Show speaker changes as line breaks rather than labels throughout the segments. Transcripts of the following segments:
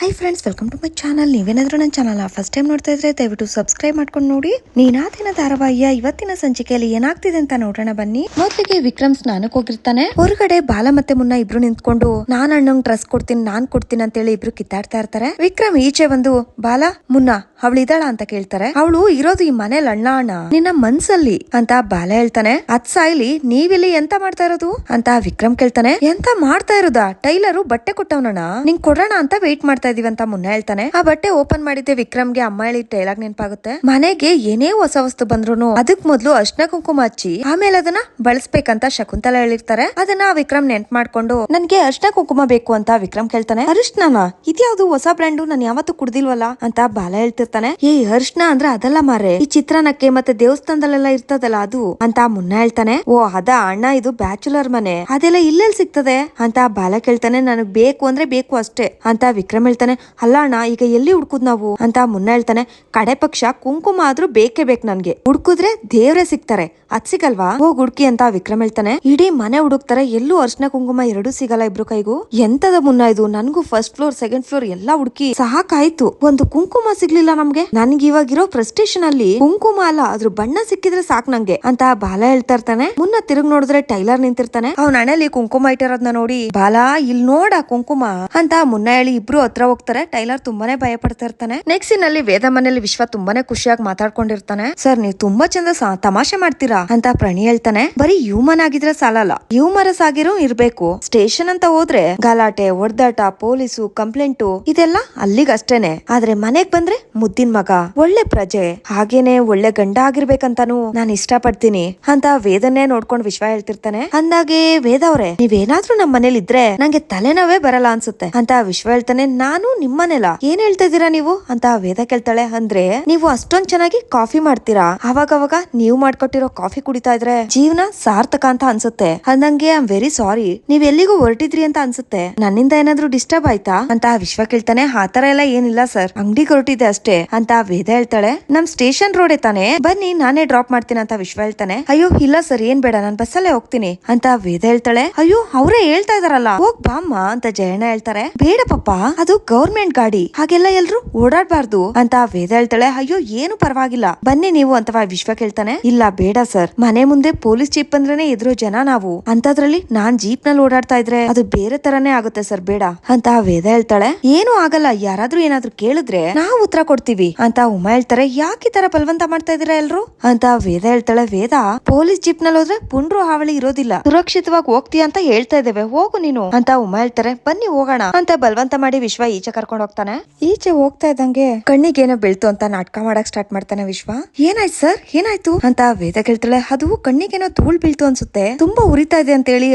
Hi friends welcome to my channel ನೀವೇನಾದರೂ ನನ್ನ channel first time ನೋಡ್ತಾ ಇದ್ರೆ ದಯವಿಟ್ಟು ಸಬ್ಸ್ಕ್ರೈಬ್ ಮಾಡ್ಕೊಂಡು ನೋಡಿ. ನೀನಾದಿನ ಧಾರಾವಾಹಿಯ ಇವತ್ತಿನ ಸಂಚಿಕೆಯಲ್ಲಿ ಏನಾಗ್ತಿದೆ ಅಂತ ನೋಡೋಣ ಬನ್ನಿ. ಮೊದಲಿಗೆ ವಿಕ್ರಮ್ ಸ್ನಾನಕ್ಕೆ ಹೋಗಿರ್ತಾನೆ. ಹೊರಗಡೆ ಬಾಲ ಮತ್ತೆ ಮುನ್ನ ಇಬ್ರು ನಿಂತ್ಕೊಂಡು ನಾನ್ ಅಣ್ಣಂಗ್ ಡ್ರೆಸ್ ಕೊಡ್ತೀನಿ ನಾನ್ ಕೊಡ್ತೀನಿ ಅಂತ ಹೇಳಿ ಇಬ್ರು ಕಿತ್ತಾಡ್ತಾ ಇರ್ತಾರೆ. ವಿಕ್ರಮ್ ಈಚೆ ಬಂದು ಬಾಲ ಮುನ್ನ ಅವಳಿದಾಳ ಅಂತ ಕೇಳ್ತಾರೆ. ಅವಳು ಇರೋದು ಈ ಮನೇಲಿ ಅಣ್ಣ ಅಣ್ಣ ನಿನ್ನ ಮನ್ಸಲ್ಲಿ ಅಂತ ಬಾಲ ಹೇಳ್ತಾನೆ. ಅದ್ ಸಾಯ್ಲಿ ನೀವಿಲ್ಲಿ ಎಂತ ಮಾಡ್ತಾ ಇರೋದು? ಅಂತ ವಿಕ್ರಮ್ ಕೇಳ್ತಾನೆ. ಎಂತ ಮಾಡ್ತಾ ಇರೋದಾ? ಟೈಲರು ಬಟ್ಟೆ ಕೊಟ್ಟವನಣ್ಣ. ನಿಂಗ್ ಕೊಡೋಣ ಅಂತ ವೇಟ್ ಮಾಡ್ತಾ ಇದೀವಿ ಅಂತ ಮುನ್ನ ಹೇಳ್ತಾನೆ. ಆ ಬಟ್ಟೆ ಓಪನ್ ಮಾಡಿದ್ದೆ ವಿಕ್ರಮ್ಗೆ ಅಮ್ಮ ಹೇಳಿ ಡೈಲಾಗ್ ನೆನಪಾಗುತ್ತೆ. ಮನೆಗೆ ಏನೇ ಹೊಸ ವಸ್ತು ಬಂದ್ರು ಅದಕ್ ಮೊದ್ಲು ಅರ್ಶನ ಕುಂಕುಮ ಹಚ್ಚಿ, ಆಮೇಲೆ ಅದನ್ನ ಬಳಸ್ಬೇಕಂತ ಶಕುಂತಲ ಹೇಳಿರ್ತಾರೆ. ಅದನ್ನ ವಿಕ್ರಮ್ ನೆನ್ಪ್ ಮಾಡ್ಕೊಂಡು, ನನ್ಗೆ ಅರ್ಶನ ಕುಂಕುಮ ಬೇಕು ಅಂತ ವಿಕ್ರಮ್ ಕೇಳ್ತಾನೆ. ಅರಿಶಿನ ಇದ್ಯಾವ್ದು ಹೊಸ ಬ್ರ್ಯಾಂಡು? ನಾನು ಯಾವತ್ತೂ ಕುಡ್ದಿಲ್ವಲ್ಲ? ಅಂತ ಬಾಲ ಹೇಳ್ತಿರ್ತಾನೆ. ಏ, ಅರ್ಶನ ಅಂದ್ರೆ ಅದಲ್ಲ ಮಾರೆ ಈ ಚಿತ್ರಾನ್ನಕ್ಕೆ ಮತ್ತೆ ದೇವಸ್ಥಾನದಲ್ಲೆಲ್ಲ ಇರ್ತದಲ್ಲ ಅದು? ಅಂತ ಮುನ್ನ ಹೇಳ್ತಾನೆ. ಓ, ಅದ ಅಣ್ಣ, ಇದು ಬ್ಯಾಚುಲರ್ ಮನೆ. ಅದೆಲ್ಲ ಇಲ್ಲೆಲ್ಲಿ ಸಿಗ್ತದೆ? ಅಂತ ಬಾಲ ಕೇಳ್ತಾನೆ. ನನಗ್ ಬೇಕು ಅಂದ್ರೆ ಬೇಕು ಅಷ್ಟೇ, ಅಂತ ವಿಕ್ರಮ್ ಹೇಳ್ತಾನೆ. ಅಲ್ಲ ಅಣ್ಣ, ಈಗ ಎಲ್ಲಿ ಹುಡ್ಕುದ್ ನಾವು? ಅಂತ ಮುನ್ನ ಹೇಳ್ತಾನೆ, ಕಡೆ ಪಕ್ಷ ಕುಂಕುಮ ಆದ್ರೂ ಬೇಕೇ ಬೇಕು ನನ್ಗೆ. ಹುಡ್ಕುದ್ರೆ ದೇವ್ರೆ ಸಿಗ್ತಾರೆ. ಅದ್ ಸಿಗಲ್ವಾ? ಹೋಗ್ ಹುಡ್ಕಿ ಅಂತ ವಿಕ್ರಮ್ ಹೇಳ್ತಾನೆ, ಇಡೀ ಮನೆ ಹುಡುಕ್ತಾರೆ. ಎಲ್ಲೂ ಅರ್ಶನ ಕುಂಕುಮ ಎರಡು ಸಿಗಲ್ಲ ಇಬ್ರು ಕೈಗೂ? ಎಂತದ ಮುನ್ನ ಇದು? ನನ್ಗೂ ಫಸ್ಟ್ ಫ್ಲೋರ್ ಸೆಕೆಂಡ್ ಫ್ಲೋರ್ ಎಲ್ಲಾ ಹುಡುಕಿ ಸಾಕಾಯ್ತು. ಒಂದು ಕುಂಕುಮ ಸಿಗ್ಲಿಲ್ಲ ನಮ್ಗೆ. ನನ್ಗೆ ಇವಾಗಿರೋ ಪ್ರೆಸ್ಟೇಷನ್ ಅಲ್ಲಿ ಕುಂಕುಮ ಅಲ್ಲ ಅದ್ರ ಬಣ್ಣ ಸಿಕ್ಕಿದ್ರೆ ಸಾಕ್ ನಂಗೆ. ಅಂತ ಬಾಲ ಹೇಳ್ತಾ ಇರ್ತಾನೆ. ಮುನ್ನ ತಿರುಗ್ ನೋಡಿದ್ರೆ ಟೈಲರ್ ನಿಂತಿರ್ತಾನೆ, ಅವ್ನ ಹಣೆಲಿ ಕುಂಕುಮ ಇಟ್ಟಿರೋದ್ನ ನೋಡಿ, ಬಾಲ ಇಲ್ ನೋಡ ಕುಂಕುಮ. ಅಂತ ಮುನ್ನ ಹೇಳಿ ಇಬ್ರು ಹತ್ರ ಹೋಗ್ತಾರೆ. ಟೈಲರ್ ತುಂಬಾನೇ ಭಯ ಪಡ್ತಾ ಇರ್ತಾನೆ ನೆಕ್ಸ್ಟ್ನಲ್ಲಿ ವೇದ ಮನೆಯಲ್ಲಿ ವಿಶ್ವ ತುಂಬಾನೇ ಖುಷಿಯಾಗಿ ಮಾತಾಡ್ಕೊಂಡಿರ್ತಾನೆ. ಸರ್, ನೀವು ತುಂಬಾ ಚಂದ ತಮಾಷೆ ಮಾಡ್ತೀರಾ? ಅಂತ ಪ್ರಣಿ ಹೇಳ್ತಾನೆ. ಬರೀ ಹ್ಯೂಮನ್ ಆಗಿದ್ರೆ ಸಾಲಲ್ಲ. ಹ್ಯೂಮರಸ್ ಆಗಿರೋ ಇರ್ಬೇಕು. ಸ್ಟೇಷನ್ ಅಂತ ಹೋದ್ರೆ ಗಲಾಟೆ, ಒಡ್ದಾಟ, ಪೊಲೀಸು ಕಂಪ್ಲೇಂಟು ಇದೆಲ್ಲ ಅಲ್ಲಿಗಷ್ಟೇನೆ. ಆದ್ರೆ ಮನೆಗ್ ಬಂದ್ರೆ ಮುದ್ದಿನ ಮಗ. ಒಳ್ಳೆ ಪ್ರಜೆ. ಹಾಗೇನೆ ಒಳ್ಳೆ ಗಂಡ ಆಗಿರ್ಬೇಕಂತಾನು ನಾನು ಇಷ್ಟ ಪಡ್ತೀನಿ ಅಂತ ವೇದನ್ನೇ ನೋಡ್ಕೊಂಡು ವಿಶ್ವ ಹೇಳ್ತಿರ್ತಾನೆ. ಅಂದಾಗೆ ವೇದ ಅವ್ರೆ, ನೀವೇನಾದ್ರೂ ನಮ್ಮ ಮನೇಲಿ ಇದ್ರೆ ನಂಗೆ ತಲೆನೋವೇ ಬರಲ್ಲ ಅನ್ಸುತ್ತೆ. ಅಂತ ವಿಶ್ವ ಹೇಳ್ತಾನೆ. ನಾನು ನಿಮ್ಮನೆಲ್ಲ. ಏನ್ ಹೇಳ್ತಾ ಇದ್ದೀರಾ ನೀವು? ಅಂತ ವೇದ ಕೇಳ್ತಾಳೆ. ಅಂದ್ರೆ, ನೀವು ಅಷ್ಟೊಂದ್ ಚೆನ್ನಾಗಿ ಕಾಫಿ ಮಾಡ್ತೀರಾ? ಅವಾಗ ಅವಾಗ ನೀವು ಮಾಡ್ಕೊಟ್ಟಿರೋ ಕಾಫಿ ಕುಡಿತಾ ಇದ್ರೆ ಜೀವನ ಸಾರ್ಥಕ ಅಂತ ಅನ್ಸುತ್ತೆ. ಅಂದಂಗೆ ಐ ವೆರಿ ಸಾರಿ ನೀವ್ ಎಲ್ಲಿಗೂ ಹೊರಟಿದ್ರಿ ಅಂತ ಅನ್ಸುತ್ತೆ. ನನ್ನಿಂದ ಏನಾದ್ರು ಡಿಸ್ಟರ್ಬ್ ಆಯ್ತಾ? ಅಂತ ವಿಶ್ವ ಕೇಳ್ತಾನೆ. ಆತರ ಎಲ್ಲ ಏನಿಲ್ಲ ಸರ್. ಅಂಗಡಿ ಹೊರಟಿದೆ ಅಷ್ಟೇ. ಅಂತ ವೇದ ಹೇಳ್ತಾಳೆ. ನಮ್ ಸ್ಟೇಷನ್ ರೋಡ್ ತಾನೆ. ಬನ್ನಿ, ನಾನೇ ಡ್ರಾಪ್ ಮಾಡ್ತೀನಿ ಅಂತ ವಿಶ್ವ ಹೇಳ್ತಾನೆ. ಅಯ್ಯೋ, ಇಲ್ಲ ಸರ್, ಏನ್ ಬೇಡ. ನಾನ್ ಬಸ್ಸಲ್ಲೇ ಹೋಗ್ತೀನಿ. ಅಂತ ವೇದ ಹೇಳ್ತಾಳೆ. ಅಯ್ಯೋ, ಅವರೇ ಹೇಳ್ತಾ ಇದಾರಲ್ಲ ಹೋಗ್ ಬಾಮ್ಮ, ಅಂತ ಜಯಣ್ಣ ಹೇಳ್ತಾರೆ. ಬೇಡ ಪಪ್ಪ ಅದು ಗೌರ್ಮೆಂಟ್ ಗಾಡಿ, ಹಾಗೆಲ್ಲ ಎಲ್ರು ಓಡಾಡಬಾರ್ದು ಅಂತ ವೇದ ಹೇಳ್ತಾಳೆ. ಅಯ್ಯೋ, ಏನು ಪರವಾಗಿಲ್ಲ. ಬನ್ನಿ ನೀವು ಅಂತ ವಿಶ್ವ ಕೇಳ್ತಾನೆ. ಇಲ್ಲ, ಬೇಡ ಸರ್. ಮನೆ ಮುಂದೆ ಪೊಲೀಸ್ ಜೀಪ್ ಅಂದ್ರೆ ಎದುರು ಜನ ನಾವು. ಅಂತದ್ರಲ್ಲಿ ನಾನ್ ಜೀಪ್ನಲ್ಲಿ ಓಡಾಡ್ತಾ ಇದ್ರೆ ಅದು ಬೇರೆ ತರನೇ ಆಗುತ್ತೆ ಸರ್, ಬೇಡ ಅಂತ ವೇದ ಹೇಳ್ತಾಳೆ. ಏನು ಆಗಲ್ಲ, ಯಾರಾದ್ರೂ ಏನಾದ್ರೂ ಕೇಳಿದ್ರೆ ನಾವು ಉತ್ತರ ಕೊಡ್ತೀವಿ ಅಂತ ಉಮಾ ಹೇಳ್ತಾರೆ. ಯಾಕೆ ತರ ಬಲವಂತ ಮಾಡ್ತಾ ಇದೀರಾ ಎಲ್ರು? ಅಂತ ವೇದ ಹೇಳ್ತಾಳೆ. ವೇದ, ಪೊಲೀಸ್ ಜೀಪ್ನಲ್ಲಿ ಹೋದ್ರೆ ಪುಂಡ್ರು ಹಾವಳಿ ಇರೋದಿಲ್ಲ. ಸುರಕ್ಷಿತವಾಗಿ ಹೋಗ್ತೀಯ ಅಂತ ಹೇಳ್ತಾ ಇದ್ದೇವೆ, ಹೋಗು ನೀನು ಅಂತ ಉಮಾ ಹೇಳ್ತಾರೆ. ಬನ್ನಿ ಹೋಗೋಣ ಅಂತ ಬಲವಂತ ಮಾಡಿ ವಿಶ್ವ ಈಚೆ ಕರ್ಕೊಂಡು ಹೋಗ್ತಾನೆ? ಈಚೆ ಹೋಗ್ತಾ ಇದ್ದಂಗೆ ಕಣ್ಣಿಗೇನೋ ಬೀಳ್ತು ಅಂತ ನಾಟಕ ಮಾಡಕ್ ಸ್ಟಾರ್ಟ್ ಮಾಡ್ತಾನೆ ವಿಶ್ವ. ಏನಾಯ್ತು ಸರ್ ಏನಾಯ್ತು? ಅಂತ ವೇದ ಕೇಳ್ತಾಳೆ, ಅದು ಕಣ್ಣಿಗೇನೋ ಧೂಳ್ ಬೀಳ್ತು ಅನ್ಸುತ್ತೆ. ತುಂಬಾ ಉರಿತಾ ಇದೆ ಅಂತ ಹೇಳಿ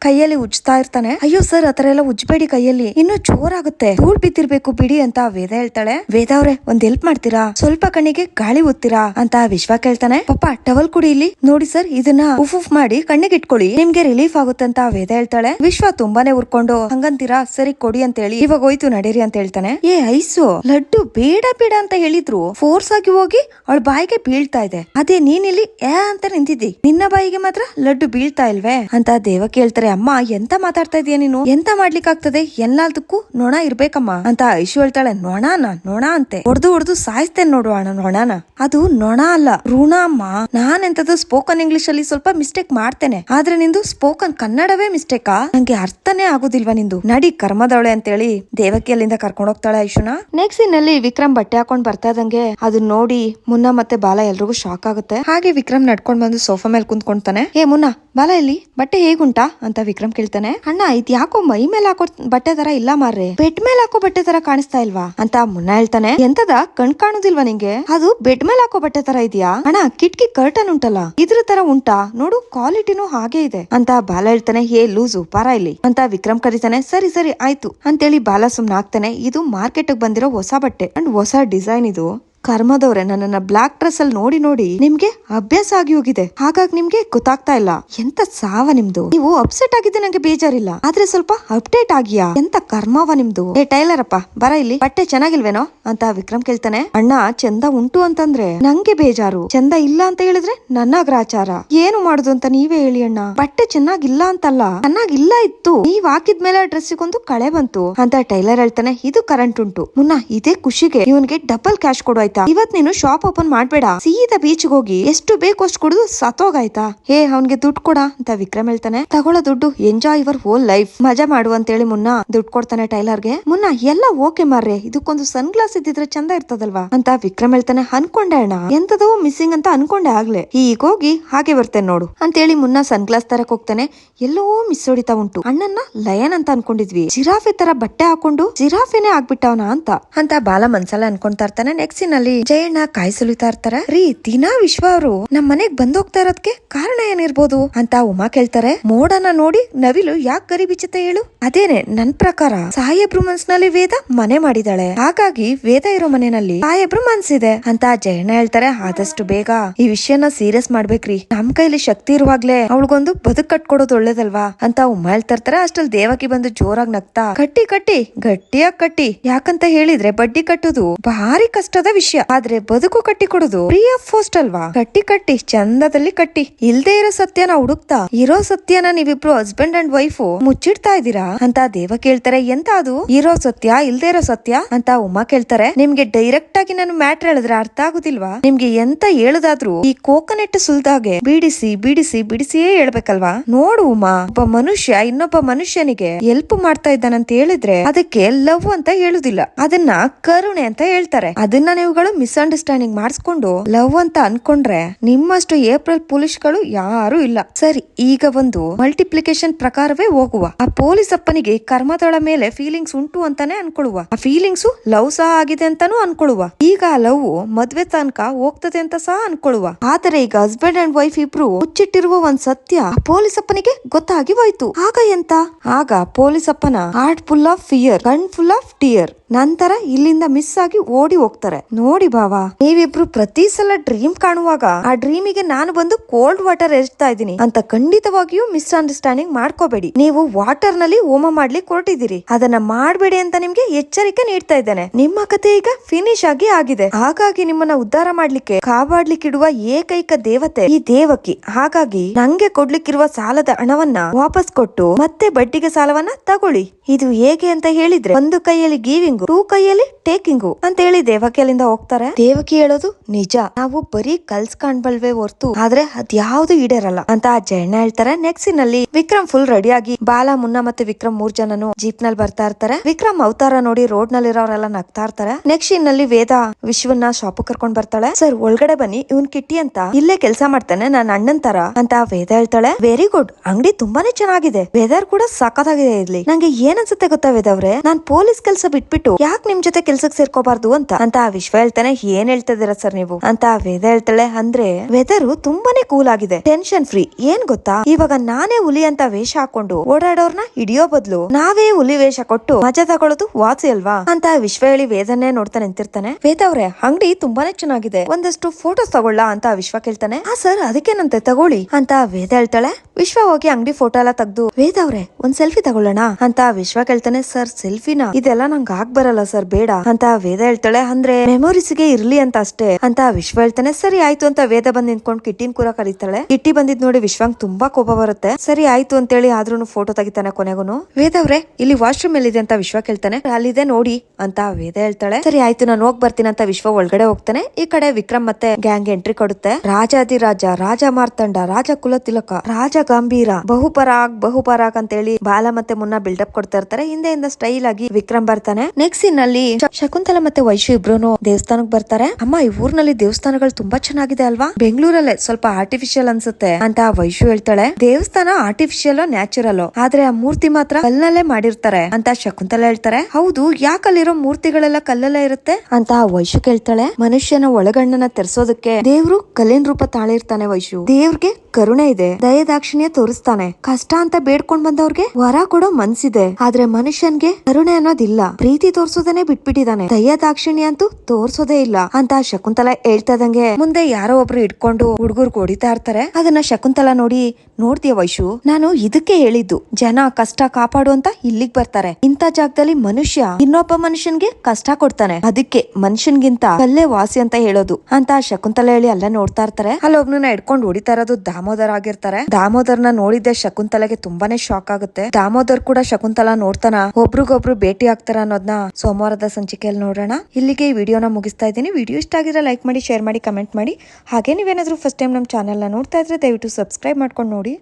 ಕೈಯಲ್ಲಿ ಉಜ್ತಾ ಇರ್ತಾನೆ. ಅಯ್ಯೋ ಸರ್ ಆತರ ಎಲ್ಲ ಉಜ್ಬೇಡಿ ಕೈಯಲ್ಲಿ. ಇನ್ನು ಜೋರಾಗುತ್ತೆ. ಧೂಳ್ ಬಿದ್ದಿರ್ಬೇಕು ಬಿಡಿ ಅಂತ ವೇದ ಹೇಳ್ತಾಳೆ. ವೇದ ಅವ್ರೆ, ಒಂದ್ ಹೆಲ್ಪ್ ಮಾಡ್ತೀರಾ? ಸ್ವಲ್ಪ ಕಣ್ಣಿಗೆ ಗಾಳಿ ಓದ್ತೀರಾ ಅಂತ ವಿಶ್ವ ಕೇಳ್ತಾನೆ. ಪಾಪ ಟವಲ್ ಕುಡಿ ಇಲ್ಲಿ. ನೋಡಿ ಸರ್, ಇದನ್ನ ಉಫ್ ಉಫ್ ಮಾಡಿ ಕಣ್ಣಿಗೆ ಇಟ್ಕೊಳ್ಳಿ. ನಿಮ್ಗೆ ರಿಲೀಫ್ ಆಗುತ್ತೆ ಅಂತ ವೇದ ಹೇಳ್ತಾಳೆ. ವಿಶ್ವ ತುಂಬಾನೇ ಉರ್ಕೊಂಡು, ಹಂಗಂತೀರಾ? ಸರಿ, ಕೊಡಿ ಅಂತ ಹೇಳಿ ಇವಾಗ ಹೋಯ್ತು, ನಡೀರಿ ಅಂತ ಹೇಳ್ತಾನೆ. ಏ, ಐಸು, ಲಡ್ಡು ಬೇಡ ಬೇಡ ಅಂತ ಹೇಳಿದ್ರು. ಫೋರ್ಸ್ ಆಗಿ ಹೋಗಿ ಅವಳ ಬಾಯಿಗೆ ಬೀಳ್ತಾ ಇದೆ. ಅದೇ, ನೀನ್ ಇಲ್ಲಿ ಏ ಅಂತ ನಿಂತಿದ್ದಿ. ನಿನ್ನ ಬಾಯಿಗೆ ಮಾತ್ರ ಲಡ್ಡು ಬೀಳ್ತಾ ಇಲ್ವೇ? ಅಂತ ದೇವ ಕೇಳ್ತಾರೆ. ಅಮ್ಮ, ಎಂತ ಮಾತಾಡ್ತಾ ಇದೀಯ ನೀನು? ಎಂತ ಮಾಡ್ಲಿಕ್ಕೆ ಆಗ್ತದೆ? ಎಲ್ಲದಕ್ಕೂ ನೊಣ ಇರ್ಬೇಕಮ್ಮ. ಅಂತ ಐಶು ಹೇಳ್ತಾಳೆ. ನೊಣಾನ? ನೊಣ ಅಂತೆ. ಹೊಡೆದು ಹೊಡೆದು ಸಾಯಿಸ್ತೇನೆ ನೋಡು ಅಣ್ಣ, ನೊಣನ. ಅದು ನೊಣ ಅಲ್ಲ ಋಣ ಅಮ್ಮ ನಾನ್ ಎಂತದ್ದು ಸ್ಪೋಕನ್ ಇಂಗ್ಲಿಷ್ ಅಲ್ಲಿ ಸ್ವಲ್ಪ ಮಿಸ್ಟೇಕ್ ಮಾಡ್ತೇನೆ. ಆದ್ರೆ ನಿಂದು ಸ್ಪೋಕನ್ ಕನ್ನಡವೇ ಮಿಸ್ಟೇಕಾ ನಂಗೆ ಅರ್ಥನೇ ಆಗುದಿಲ್ವಾ ನಿಂದು? ನಡಿ, ಕರ್ಮದವಳೆ ಅಂತೇಳಿ ದೇವಕಿ ಅಲ್ಲಿಂದ ಕರ್ಕೊಂಡು ಹೋಗ್ತಾಳೆ ಐಶುನ. ನೆಕ್ಸ್ಟ್ನಲ್ಲಿ ವಿಕ್ರಮ್ ಬಟ್ಟೆ ಹಾಕೊಂಡ್ ಬರ್ತಾ ಇದಂಗೆ ಅದನ್ನ ನೋಡಿ ಮುನ್ನ ಮತ್ತೆ ಬಾಲ ಎಲ್ರಿಗೂ ಶಾಕ್ ಆಗುತ್ತೆ. ಹಾಗೆ ವಿಕ್ರಮ್ ನಡ್ಕೊಂಡ್ ಬಂದು ಸೋಫಾ ಮೇಲೆ ಕುಂತ್ಕೊಂತಾನೆ ಏ ಮುನ್ನ, ಬಾಲ ಇಲ್ಲಿ ಬಟ್ಟೆ ಹೇಗುಂಟಾ? ಅಂತ ವಿಕ್ರಮ್ ಕೇಳ್ತಾನೆ. ಅಣ್ಣ, ಇದ್ ಯಾಕೋ ಮೈ ಮೇಲೆ ಹಾಕೋ ಬಟ್ಟೆ ತರ ಇಲ್ಲ ಮಾರ್ರೆ. ಬೆಡ್ ಮೇಲೆ ಹಾಕೋ ಬಟ್ಟೆ ತರ ಕಾಣಿಸ್ತಾ ಇಲ್ವಾ? ಅಂತ ಮುನ್ನ ಹೇಳ್ತಾನೆ. ಎಂತದ ಕಣ್ ಕಾಣುದಿಲ್ವಾ ನಿಂಗೆ? ಅದು ಬೆಡ್ ಮೇಲೆ ಹಾಕೋ ಬಟ್ಟೆ ತರ ಇದೆಯಾ? ಅಣ್ಣ, ಕಿಟಕಿ ಕರ್ಟನ್ ಉಂಟಲ್ಲ. ಇದ್ರ ತರ ಉಂಟಾ. ನೋಡು, ಕ್ವಾಲಿಟಿನೂ ಹಾಗೆ ಇದೆ. ಅಂತ ಬಾಲ ಹೇಳ್ತಾನೆ. ಹೇ, ಲೂಸು ಪರ ಇಲ್ಲಿ ಅಂತ ವಿಕ್ರಮ್ ಕರೀತಾನೆ. ಸರಿ ಸರಿ, ಆಯ್ತು. ಅಂತೇಳಿ ಬಾಲ ಸುಮ್ನ ಹಾಕ್ತಾನೆ. ಇದು ಮಾರ್ಕೆಟ್ ಬಂದಿರೋ ಹೊಸ ಬಟ್ಟೆ. ಅಂಡ್ ಹೊಸ ಡಿಸೈನ್ ಇದು. ಕರ್ಮದವ್ರೆ, ನನ್ನನ್ನ ಬ್ಲಾಕ್ ಡ್ರೆಸ್ ಅಲ್ಲಿ ನೋಡಿ ನೋಡಿ ನಿಮ್ಗೆ ಅಭ್ಯಾಸ ಆಗಿ ಹೋಗಿದೆ. ಹಾಗಾಗಿ ನಿಮ್ಗೆ ಗೊತ್ತಾಗ್ತಾ ಇಲ್ಲ. ಎಂತ ಸಾವ ನಿಮ್ದು? ನೀವು ಅಪ್ಸೆಟ್ ಆಗಿದ್ದೆ ನಂಗೆ ಬೇಜಾರಿಲ್ಲ. ಆದ್ರೆ ಸ್ವಲ್ಪ ಅಪ್ಡೇಟ್ ಆಗಿಯಾ? ಎಂತ ಕರ್ಮವ ನಿಮ್ದು? ಏ, ಟೈಲರ್ ಅಪ್ಪ, ಬರ ಇಲ್ಲಿ. ಬಟ್ಟೆ ಚೆನ್ನಾಗಿಲ್ವೇನೋ? ಅಂತ ವಿಕ್ರಮ್ ಕೇಳ್ತಾನೆ. ಅಣ್ಣ, ಚಂದ ಉಂಟು ಅಂತಂದ್ರೆ ನಂಗೆ ಬೇಜಾರು. ಚಂದ ಇಲ್ಲ ಅಂತ ಹೇಳಿದ್ರೆ ನನ್ನ ಗ್ರಾಚಾರ ಏನು ಮಾಡುದು ಅಂತ ನೀವೇ ಹೇಳಿ ಅಣ್ಣ. ಬಟ್ಟೆ ಚೆನ್ನಾಗಿಲ್ಲ ಅಂತಲ್ಲ. ಚೆನ್ನಾಗಿಲ್ಲ ಇತ್ತು. ನೀವ್ ಹಾಕಿದ್ಮೇಲೆ ಡ್ರೆಸ್ಸಿಗೊಂದು ಕಳೆ ಬಂತು. ಅಂತ ಟೈಲರ್ ಹೇಳ್ತಾನೆ, ಇದು ಕರೆಂಟ್ ಉಂಟು. ಮುನ್ನ ಇದೇ ಖುಷಿಗೆ ಇವನ್ಗೆ ಡಬಲ್ ಕ್ಯಾಶ್ ಕೊಡು ಆಯ್ತಾ? ಇವತ್ ನೀನು ಶಾಪ್ ಓಪನ್ ಮಾಡ್ಬೇಡ. ಸೀದಾ ಬೀಚ್ ಹೋಗಿ ಎಷ್ಟು ಬೇಕು ಅಷ್ಟು ಕುಡಿದು ಸತ್ತೋಗಾಯ್ತಾ? ಹೇ, ಅವನ್ಗೆ ದುಡ್ಡು ಕೊಡ ಅಂತ ವಿಕ್ರಮ್ ಹೇಳ್ತಾನೆ. ತಗೊಳ್ಳೋ ದುಡ್ಡು ಎಂಜಾಯ್ ಯುವರ್ ಹೋಲ್ ಲೈಫ್ ಮಜಾ ಮಾಡು ಅಂತ ಹೇಳಿ ಮುನ್ನ ದುಡ್ಡು ಕೊಡ್ತಾನೆ ಟೈಲರ್ಗೆ. ಮುನ್ನ, ಎಲ್ಲ ಓಕೆ ಮಾರ್ರೆ. ಇದಕ್ಕೊಂದು ಸನ್ ಗ್ಲಾಸ್ ಇದ್ದಿದ್ರೆ ಚಂದ ಇರ್ತದಲ್ವಾ? ಅಂತ ವಿಕ್ರಮ್ ಹೇಳ್ತಾನೆ. ಅನ್ಕೊಂಡೆ ಅಣ್ಣ. ಎಂತದೋ ಮಿಸ್ಸಿಂಗ್ ಅಂತ ಅನ್ಕೊಂಡೆ ಆಗ್ಲೆ. ಈಗ ಹೋಗಿ ಹಾಗೆ ಬರ್ತೇನೆ ನೋಡು. ಅಂತ ಹೇಳಿ ಮುನ್ನ ಸನ್ ಗ್ಲಾಸ್ ತರಕ್ ಹೋಗ್ತಾನೆ. ಎಲ್ಲೋ ಮಿಸ್ ಹೊಡಿತಾ ಉಂಟು. ಅಣ್ಣನ್ನ ಲಯನ್ ಅಂತ ಅನ್ಕೊಂಡಿದ್ವಿ. ಜಿರಾಫೆ ತರ ಬಟ್ಟೆ ಹಾಕೊಂಡು ಜಿರಾಫೆನೆ ಆಗ್ಬಿಟ್ಟವನ ಅಂತ. ಅಂತ ಬಾಲ ಮನ್ಸಲ್ಲ ಅನ್ಕೊಂತಾ ಇರ್ತಾನೆ ನೆಕ್ಸ್ಟ್ ನಲ್ಲಿ ಜಯಣ್ಣ ಕಾಯಿ ಸುಲಿತಾ ಇರ್ತಾರೆ. ರೀ, ದಿನಾ ವಿಶ್ವ ಅವರು ನಮ್ ಮನೆಗ್ ಬಂದ್ ಹೋಗ್ತಾ ಇರೋದಕ್ಕೆ ಕಾರಣ ಏನಿರ್ಬೋದು ಅಂತ ಉಮಾ ಕೇಳ್ತಾರೆ. ಮೋಡನ ನೋಡಿ ನವಿಲು ಯಾಕೆ ಗರಿ ಬಿಚ್ಚುತ್ತೆ ಹೇಳು. ಅದೇನೆ ನನ್ ಪ್ರಕಾರ ಸಾಹೇಬ್ರು ಮನ್ಸ್ನಲ್ಲಿ ವೇದ ಮನೆ ಮಾಡಿದಾಳೆ ಹಾಗಾಗಿ ವೇದ ಇರೋ ಮನೆಯಲ್ಲಿ ಸಾಹೇಬ್ರು ಇದೆ ಅಂತ ಜಯಣ್ಣ ಹೇಳ್ತಾರೆ. ಆದಷ್ಟು ಬೇಗ ಈ ವಿಷಯನ ಸೀರಿಯಸ್ ಮಾಡ್ಬೇಕ್ರಿ. ನಮ್ ಕೈಲಿ ಶಕ್ತಿ ಇರುವಾಗ್ಲೇ ಅವಳಿಗೊಂದು ಬದುಕ್ ಕಟ್ಕೊಡೋದು ಒಳ್ಳೇದಲ್ವಾ ಅಂತ ಉಮಾ ಹೇಳ್ತಾ ಇರ್ತಾರೆ. ದೇವಕಿ ಬಂದು ಜೋರಾಗಿ ನಗ್ತಾ, ಕಟ್ಟಿ ಕಟ್ಟಿ, ಗಟ್ಟಿಯಾಗಿ ಕಟ್ಟಿ. ಯಾಕಂತ ಹೇಳಿದ್ರೆ ಬಡ್ಡಿ ಕಟ್ಟೋದು ಭಾರಿ ಕಷ್ಟದ ವಿಷಯ. ಆದ್ರೆ ಬದುಕು ಕಟ್ಟಿ ಕೊಡುದು ಫ್ರೀ ಆಫ್ ಫೋಸ್ಟ್ ಅಲ್ವಾ? ಕಟ್ಟಿ ಕಟ್ಟಿ, ಚಂದದಲ್ಲಿ ಕಟ್ಟಿ. ಇಲ್ದೇ ಇರೋ ಸತ್ಯನ ಹುಡುಕ್ತಾ, ಇರೋ ಸತ್ಯನ ನೀವಿಬ್ರು ಹಸ್ಬೆಂಡ್ ಅಂಡ್ ವೈಫ್ ಮುಚ್ಚಿಡ್ತಾ ಇದೀರಾ ಅಂತ ದೇವ ಕೇಳ್ತಾರೆ. ಎಂತ ಅದು? ಇರೋ ಸತ್ಯ, ಇಲ್ದೇ ಇರೋ ಸತ್ಯ? ಅಂತ ಉಮಾ ಕೇಳ್ತಾರೆ. ನಿಮ್ಗೆ ಡೈರೆಕ್ಟ್ ಆಗಿ ನಾನು ಮ್ಯಾಟ್ರ್ ಹೇಳಿದ್ರೆ ಅರ್ಥ ಆಗುದಿಲ್ವಾ? ನಿಮ್ಗೆ ಎಂತ ಹೇಳುದಾದ್ರೂ ಈ ಕೋಕೋನೆಟ್ ಸುಲ್ದಾಗೆ ಬಿಡಿಸಿ ಬಿಡಿಸಿ, ಬಿಡಿಸಿಯೇ ಹೇಳ್ಬೇಕಲ್ವಾ? ನೋಡು ಉಮಾ, ಒಬ್ಬ ಮನುಷ್ಯ, ಇನ್ನೊಬ್ಬ ಮನುಷ್ಯನಿಗೆ ಹೆಲ್ಪ್ ಮಾಡ್ತಾ ಇದ್ದಾನಂತ ಹೇಳಿದ್ರೆ ಅದಕ್ಕೆ ಲವ್ ಅಂತ ಹೇಳುದಿಲ್ಲ. ಅದನ್ನ ಕರುಣೆ ಅಂತ ಹೇಳ್ತಾರೆ. ಅದನ್ನ ನೀವುಗಳು ಮಿಸ್ಅಂಡರ್ಸ್ಟ್ಯಾಂಡಿಂಗ್ ಮಾಡಿಸ್ಕೊಂಡು ಲವ್ ಅಂತ ಅನ್ಕೊಂಡ್ರೆ ನಿಮ್ಮಷ್ಟು ಏಪ್ರಿಲ್ ಪೊಲೀಸ್ಗಳು ಯಾರು ಇಲ್ಲ. ಸರಿ, ಈಗ ಒಂದು ಮಲ್ಟಿಪ್ಲಿಕೇಶನ್ ಪ್ರಕಾರವೇ ಹೋಗುವ. ಆ ಪೊಲೀಸ್ ಅಪ್ಪನಿಗೆ ಕರ್ಮದಳ ಮೇಲೆ ಫೀಲಿಂಗ್ಸ್ ಉಂಟು ಅಂತಾನೆ ಅನ್ಕೊಳ್ಳುವ. ಆ ಫೀಲಿಂಗ್ಸ್ ಲವ್ ಸಹ ಆಗಿದೆ ಅಂತಾನು ಅನ್ಕೊಳ್ಳುವ. ಈಗ ಆ ಲವ್ ಮದ್ವೆ ತನಕ ಹೋಗ್ತದೆ ಅಂತ ಸಹ ಅನ್ಕೊಳ್ಳುವ. ಆದರೆ ಈಗ ಹಸ್ಬೆಂಡ್ ಅಂಡ್ ವೈಫ್ ಇಬ್ರು ಮುಚ್ಚಿಟ್ಟಿರುವ ಒಂದ್ ಸತ್ಯ ಪೊಲೀಸ್ ಅಪ್ಪನಿಗೆ ಗೊತ್ತಾಗಿ ಹೋಯ್ತು. ಆಗ ಎಂತ? ಆಗ ಪೊಲೀಸ್ ಅಪ್ಪನ ಹಾರ್ಟ್ ಫುಲ್ ಆಫ್ ಫಿಯರ್ ಕಣ್ ಫುಲ್ ಆಫ್ ಟಿಯರ್ ನಂತರ ಇಲ್ಲಿಂದ ಮಿಸ್ ಆಗಿ ಓಡಿ ಹೋಗ್ತಾರೆ. ನೋಡಿ ಬಾವಾ ನೀವಿಬ್ರು ಪ್ರತಿ ಸಲ ಡ್ರೀಮ್ ಕಾಣುವಾಗ ಆ ಡ್ರೀಮಿಗೆ ನಾನು ಬಂದು ಕೋಲ್ಡ್ ವಾಟರ್ ಎರಿಸ್ತಾ ಇದ್ದೀನಿ. ಅಂತ ಖಂಡಿತವಾಗಿಯೂ ಮಿಸ್ ಅಂಡರ್ಸ್ಟ್ಯಾಂಡಿಂಗ್ ಮಾಡ್ಕೋಬೇಡಿ. ನೀವು ವಾಟರ್ನಲ್ಲಿ ಹೋಮ ಮಾಡ್ಲಿಕ್ಕೆ ಹೊರಟಿದ್ದೀರಿ. ಅದನ್ನ ಮಾಡಬೇಡಿ ಅಂತ ನಿಮ್ಗೆ ಎಚ್ಚರಿಕೆ ನೀಡ್ತಾ ಇದ್ದೇನೆ. ನಿಮ್ಮ ಕತೆ ಈಗ ಫಿನಿಶ್ ಆಗಿ ಆಗಿದೆ. ಹಾಗಾಗಿ ನಿಮ್ಮನ್ನ ಉದ್ಧಾರ ಮಾಡ್ಲಿಕ್ಕೆ, ಕಾಪಾಡ್ಲಿಕ್ಕಿಡುವ ಏಕೈಕ ದೇವತೆ ಈ ದೇವಕಿ. ಹಾಗಾಗಿ ನಂಗೆ ಕೊಡ್ಲಿಕ್ಕಿರುವ ಸಾಲದ ಹಣವನ್ನ ವಾಪಸ್ ಕೊಟ್ಟು ಮತ್ತೆ ಬಡ್ಡಿಗೆ ಸಾಲವನ್ನ ತಗೊಳ್ಳಿ. ಇದು ಹೇಗೆ ಅಂತ ಹೇಳಿದ್ರೆ, ಒಂದು ಕೈಯಲ್ಲಿ ಗೀವಿಂಗು ಟೂ ಕೈಯಲ್ಲಿ ಟೇಕಿಂಗು ಅಂತ ಹೇಳಿ ದೇವಕಿ ಅಲ್ಲಿಂದ ಹೋಗ್ತಾರೆ. ದೇವಕಿ ಹೇಳೋದು ನಿಜ. ನಾವು ಬರೀ ಕಲ್ಸ್ ಕಾಣ್ಬಲ್ವೇ ಹೊರ್ತು, ಆದ್ರೆ ಅದ್ಯಾವ್ದು ಈಡೇರಲ್ಲ ಅಂತ ಆ ಜಯಣ್ಣ ಹೇಳ್ತಾರೆ. ನೆಕ್ಸ್ಟ್ನಲ್ಲಿ ವಿಕ್ರಮ್ ಫುಲ್ ರೆಡಿ ಆಗಿ ಬಾಲ, ಮುನ್ನ ಮತ್ತೆ ವಿಕ್ರಮ್ ಮೂರ್ ಜನನು ಜೀಪ್ನಲ್ಲಿ ಬರ್ತಾ ಇರ್ತಾರೆ. ವಿಕ್ರಮ್ ಅವತಾರ ನೋಡಿ ರೋಡ್ನಲ್ಲಿ ಇರೋರೆಲ್ಲ ನಗ್ತಾ ಇರ್ತಾರೆ. ನೆಕ್ಸ್ಟ್ನಲ್ಲಿ ವೇದ ವಿಶ್ವನ್ನ ಶಾಪ್ ಕರ್ಕೊಂಡ್ ಬರ್ತಾಳೆ. ಸರ್, ಒಳಗಡೆ ಬನ್ನಿ, ಇವನ್ ಕಿಟ್ಟಿ ಅಂತ. ಇಲ್ಲೇ ಕೆಲಸ ಮಾಡ್ತಾನೆ ನನ್ನ ಅಣ್ಣನ್ ತರ, ಅಂತ ವೇದ ಹೇಳ್ತಾಳೆ. ವೆರಿ ಗುಡ್ ಅಂಗಡಿ ತುಂಬಾನೇ ಚೆನ್ನಾಗಿದೆ. ವೆದರ್ ಕೂಡ ಸಖತ್ತಾಗಿದೆ ಇಲ್ಲಿ. ನಂಗೆ ಏನ್ ಅನ್ಸುತ್ತೆ ಗೊತ್ತಾ ವೇದ ಅವ್ರೆ? ನಾನ್ ಪೊಲೀಸ್ ಕೆಲಸ ಬಿಟ್ಬಿಟ್ಟು ಯಾಕೆ ನಿಮ್ ಜೊತೆ ಕೆಲ್ಸಕ್ ಸೇರ್ಕೋಬಾರ್ದು ಅಂತ? ಅಂತ ವಿಶ್ವ ಹೇಳ್ತಾನೆ. ಏನ್ ಹೇಳ್ತಾ ಇದೀರಾ ಸರ್ ನೀವು? ಅಂತ ವೇದ ಹೇಳ್ತಾಳೆ. ಅಂದ್ರೆ, ವೆದರು ತುಂಬಾನೇ ಕೂಲ್ ಆಗಿದೆ, ಟೆನ್ಷನ್ ಫ್ರೀ, ಏನ್ ಗೊತ್ತಾ? ಇವಾಗ ನಾನೇ ಹುಲಿ ಅಂತ ವೇಷ ಹಾಕೊಂಡು ಓಡಾಡೋರ್ನ ಹಿಡಿಯೋ ಬದ್ಲು ನಾವೇ ಹುಲಿ ವೇಷ ಕೊಟ್ಟು ಮಜಾ ತಗೊಳ್ಳೋದು ವಾಸಿ ಅಲ್ವಾ? ಅಂತ ವಿಶ್ವ ಹೇಳಿ ವೇದನ್ನೇ ನೋಡ್ತಾ ನಿಂತಿರ್ತಾನೆ. ವೇದ ಅವ್ರೆ, ಅಂಗಡಿ ತುಂಬಾನೇ ಚೆನ್ನಾಗಿದೆ, ಒಂದಷ್ಟು ಫೋಟೋಸ್ ತಗೊಳ್ಳ ಅಂತ ವಿಶ್ವ ಕೇಳ್ತಾನೆ. ಆ ಸರ್, ಅದಕ್ಕೇನಂತೆ? ತಗೊಳ್ಳಿ ಅಂತ ವೇದ ಹೇಳ್ತಾಳೆ. ವಿಶ್ವ ಹೋಗಿ ಅಂಗಡಿ ಫೋಟೋ ಎಲ್ಲ ತೆಗ್ದು, ವೇದ ಅವ್ರೆ, ಒಂದ್ ಸೆಲ್ಫಿ ತಗೊಳ್ಳೋಣ? ಅಂತ ವಿಶ್ವ ಕೇಳ್ತಾನೆ. ಸರ್ ಸೆಲ್ಫಿನ ಇದೆಲ್ಲ ನಂಗೆ ಆಗ್ ಬರಲ್ಲ ಸರ್, ಬೇಡ. ಅಂತ ವೇದ ಹೇಳ್ತಾಳೆ. ಅಂದ್ರೆ ಮೆಮೊರೀಸ್ಗೆ ಇರ್ಲಿ ಅಂತ ಅಷ್ಟೇ. ಅಂತ ವಿಶ್ವ ಹೇಳ್ತಾನೆ, ಸರಿ ಆಯ್ತು ಅಂತ ವೇದ ಬಂದ್ ನಿಂತ್ಕೊಂಡು ಕಿಟ್ಟಿನ್ ಕೂಡ ಕರೀತಾಳೆ. ಕಿಟ್ಟಿ ಬಂದಿದ್ ನೋಡಿ ವಿಶ್ವಂಗ್ ತುಂಬಾ ಕೋಪ ಬರುತ್ತೆ. ಸರಿ ಆಯ್ತು ಅಂತೇಳಿ ಆದ್ರೂ ಫೋಟೋ ತೆಗಿತಾನೆ ಕೊನೆಗೂ ವೇದ ಅವ್ರೆ, ಇಲ್ಲಿ ವಾಶ್ರೂಮ್ ಎಲ್ಲಿದೆ ಅಂತ ವಿಶ್ವ ಕೇಳ್ತಾನೆ. ಅಲ್ಲಿದೆ, ನೋಡಿ ಅಂತ ವೇದ ಹೇಳ್ತಾಳೆ. ಸರಿ ಆಯ್ತು, ನಾನು ಹೋಗ್ ಬರ್ತೀನಿ ಅಂತ ವಿಶ್ವ ಒಳಗಡೆ ಹೋಗ್ತಾನೆ. ಈ ಕಡೆ ವಿಕ್ರಮ್ ಮತ್ತೆ ಗ್ಯಾಂಗ್ ಎಂಟ್ರಿ ಕೊಡುತ್ತೆ. ರಾಜಾದಿರಾಜ ರಾಜ ಮಾರ್ತಂಡ, ರಾಜ ಕುಲ ತಿಲಕ, ರಾಜ ಗಂಭೀರ, ಬಹುಪರಾಗ್ ಬಹುಪರಾಗ್ ಅಂತ ಹೇಳಿ ಬಾಲ ಮತ್ತೆ ಮುನ್ನ ಬಿಲ್ಡಪ್ ಕೊಡ್ತಾ ಇರ್ತಾರೆ. ಹಿಂದೆಯಿಂದ ಸ್ಟೈಲ್ ಆಗಿ ವಿಕ್ರಮ್ ಬರ್ತಾನೆ. ನೆಕ್ಸ್ಟ್ನಲ್ಲಿ ಶಕುಂತಲ ಮತ್ತೆ ವೈಶು ಇಬ್ರು ದೇವಸ್ಥಾನಕ್ ಬರ್ತಾರೆ. ಅಮ್ಮ, ಈ ಊರ್ನಲ್ಲಿ ದೇವಸ್ಥಾನಗಳು ತುಂಬಾ ಚೆನ್ನಾಗಿದೆ ಅಲ್ವಾ? ಬೆಂಗಳೂರಲ್ಲೇ ಸ್ವಲ್ಪ ಆರ್ಟಿಫಿಷಿಯಲ್ ಅನ್ಸುತ್ತೆ ಅಂತ ವೈಶು ಹೇಳ್ತಾಳೆ. ದೇವಸ್ಥಾನ ಆರ್ಟಿಫಿಷಿಯಲ್ ನ್ಯಾಚುರಲ್ ಆದ್ರೆ ಆ ಮೂರ್ತಿ ಮಾತ್ರ ಕಲ್ಲಲ್ಲೇ ಮಾಡಿರ್ತಾರೆ ಅಂತ ಶಕುಂತಲ ಹೇಳ್ತಾರೆ. ಹೌದು, ಯಾಕಲ್ಲಿರೋ ಮೂರ್ತಿಗಳೆಲ್ಲ ಕಲ್ಲಲ್ಲೇ ಇರುತ್ತೆ ಅಂತ ವೈಶು ಕೇಳ್ತಾಳೆ. ಮನುಷ್ಯನ ಒಳಗಣ್ಣನ ತೆರೆಸೋದಕ್ಕೆ ದೇವ್ರು ಕಲ್ಲಿನ ರೂಪ ತಾಳಿರ್ತಾನೆ ವೈಶು. ದೇವ್ರಿಗೆ ಕರುಣೆ ಇದೆ, ದಯದಾಕ್ಷಿಣ್ಯ ತೋರಿಸ್ತಾನೆ. ಕಷ್ಟ ಅಂತ ಬೇಡ್ಕೊಂಡ್ ಬಂದವ್ರಿಗೆ ವರ ಕೊಡೋ ಮನ್ಸಿದೆ. ಆದ್ರೆ ಮನುಷ್ಯನ್ಗೆ ಕರುಣೆ ಅನ್ನೋದಿಲ್ಲ. ಪ್ರೀತಿ ತೋರ್ಸೋದನ್ನೇ ಆಗ್ಬಿಟ್ಟಿದಾನೆ ದಯ್ಯ ದಾಕ್ಷಿಣ್ಯ ಅಂತೂ ತೋರ್ಸೋದೇ ಇಲ್ಲ. ಅಂತ ಶಕುಂತಲಾ ಹೇಳ್ತಾ ಇದ್ದಂಗೆ ಮುಂದೆ ಯಾರೋ ಒಬ್ರು ಇಟ್ಕೊಂಡು ಹುಡುಗರು ಹೊಡಿತಾ ಇರ್ತಾರೆ. ಅದನ್ನ ಶಕುಂತಲಾ ನೋಡಿ, ನೋಡ್ತೀಯ ವೈಶು, ನಾನು ಇದಕ್ಕೆ ಹೇಳಿದ್ದು, ಜನ ಕಷ್ಟ ಕಾಪಾಡು ಅಂತ ಇಲ್ಲಿಗ್ ಬರ್ತಾರೆ. ಇಂಥ ಜಾಗದಲ್ಲಿ ಮನುಷ್ಯ ಇನ್ನೊಬ್ಬ ಮನುಷ್ಯನ್ಗೆ ಕಷ್ಟ ಕೊಡ್ತಾನೆ. ಅದಕ್ಕೆ ಮನುಷ್ಯನ್ಗಿಂತ ಅಲ್ಲೇ ವಾಸಿ ಅಂತ ಹೇಳೋದು. ಅಂತ ಶಕುಂತಲಾ ಹೇಳಿ ಅಲ್ಲ ನೋಡ್ತಾ ಇರ್ತಾರೆ. ಅಲ್ಲೊಬ್ನ ಹಿಡ್ಕೊಂಡು ಹೊಡಿತಾ ಇರೋದು ದಾಮೋದರ್ ಆಗಿರ್ತಾರೆ. ದಾಮೋದರ್ನ ನೋಡಿದ್ದೆ ಶಕುಂತಲೆಗೆ ತುಂಬಾನೇ ಶಾಕ್ ಆಗುತ್ತೆ. ದಾಮೋದರ್ ಕೂಡ ಶಕುಂತಲಾ ನೋಡ್ತಾನ, ಒಬ್ರಿಗೊಬ್ರು ಭೇಟಿ ಆಗ್ತಾರ ಅನ್ನೋದನ್ನ ಸೋಮವಾರದ ಸಂಚಿಕೆಯಲ್ಲಿ ನೋಡೋಣ. ಇಲ್ಲಿಗೆ ಈ ವಿಡಿಯೋನ ಮುಗಿಸ್ತಾ ಇದ್ದೀನಿ. ವಿಡಿಯೋ ಇಷ್ಟ ಆಗಿದ್ರೆ ಲೈಕ್ ಮಾಡಿ ಶೇರ್ ಮಾಡಿ ಕಮೆಂಟ್ ಮಾಡಿ. ಹಾಗೆ ನೀವೇನಾದರೂ ಫಸ್ಟ್ ಟೈಮ್ ನಮ್ಮ ಚಾನಲ್ನ ನೋಡ್ತಾ ಇದ್ರೆ ದಯವಿಟ್ಟು ಸಬ್ಸ್ಕ್ರೈಬ್ ಮಾಡ್ಕೊಂಡು ನೋಡಿ.